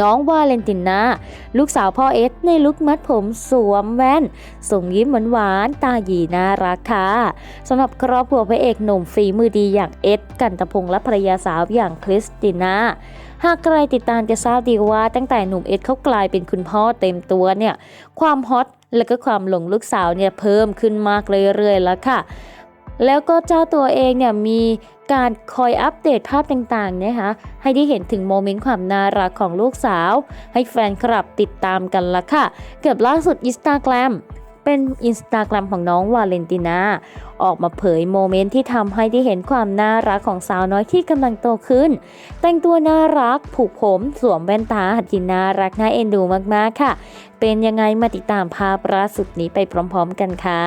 น้องวาเลนติน่าลูกสาวพ่อเอสในลุคมัดผมสวมแว่นส่งยิ้มหวานๆตาหยีน่ารักค่ะสำหรับครอบครัวพระเอกหนุ่มฝีมือดีอย่างเอสกันตะพงษ์และภรรยาสาวอย่างคริสติน่าหากใครติดตามจะทราบดีว่าตั้งแต่หนุ่มเอ็ดเขากลายเป็นคุณพ่อเต็มตัวเนี่ย ความฮอตและก็ความหลงลูกสาวเนี่ยเพิ่มขึ้นมากเรื่อยๆแล้วค่ะ แล้วก็เจ้าตัวเองเนี่ยมีการคอยอัปเดตภาพต่างๆนะคะให้ได้เห็นถึงโมเมนต์ความน่ารักของลูกสาว ให้แฟนคลับติดตามกันละค่ะ เกือบล่าสุดอินสตาแกรมเป็นอินสตาแกรมของน้องวาเลนตินา ออกมาเผยโมเมนต์ที่ทำให้ได้เห็นความน่ารักของสาวน้อยที่กำลังโตขึ้น แต่งตัวน่ารัก ผูกผม สวมแว่นตาที่น่ารักน่าเอ็นดูมากๆค่ะ เป็นยังไงมาติดตามภาพล่าสุดนี้ไปพร้อมๆ กันค่ะ